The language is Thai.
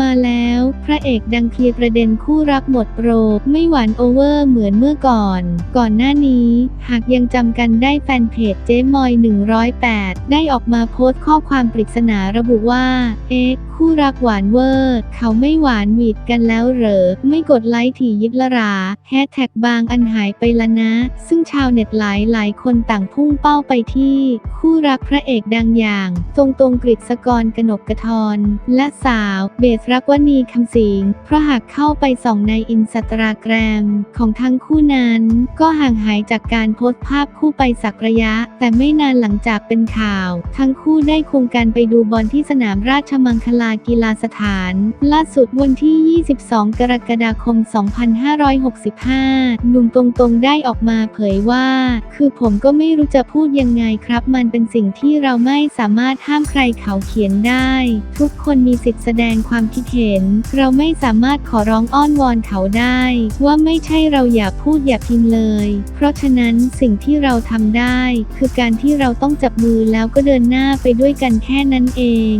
มาแล้ว พระเอกดังเคลียร์ประเด็นคู่รักหมดโปรไม่หวานโอเวอร์เหมือนเมื่อก่อน ก่อนหน้านี้ หากยังจำกันได้แฟนเพจเจ๊มอย 108 ได้ออกมาโพสต์ข้อความปริศนาระบุว่า เอ๊ะ คู่รักหวานเวอร์ เขาไม่หวานหวีดกันแล้วเหรอ ไม่กดไลค์ถี่ยิบละราแฮชแท็กบางอันหายไปละนะ ซึ่งชาวเน็ตหลายหลายคนต่างพุ่งเป้าไปที่ คู่รักพระเอกดังอย่างตรงตรงกฤษกรกนกกระทรและสาวเบสรักวณีคำสิง เพราะหากเข้าไปส่องในอินสตาแกรมของทั้งคู่นั้น ก็ห่างหายจากการโพสต์ภาพคู่ไปสักระยะ แต่ไม่นานหลังจากเป็นข่าว ทั้งคู่ได้ควงกันไปดูบอลที่สนามราชมังคลากีฬาสถาน ล่าสุดวันที่ 22 กรกฎาคม 2565 หนุ่มตรงๆได้ออกมาเผยว่า คือผมก็ไม่รู้จะพูดยังไงครับ มันเป็นสิ่งที่เราไม่สามารถห้ามใครเขาเขียนได้ ทุกคนมีสิทธิ์แสดงความคิดเห็น เราไม่สามารถขอร้องอ้อนวอนเขาได้ ว่าไม่ใช่เราอย่าพูดอย่าพิมพ์เลย เพราะฉะนั้นสิ่งที่เราทำได้ คือการที่เราต้องจับมือแล้วก็เดินหน้าไปด้วยกันแค่นั้นเอง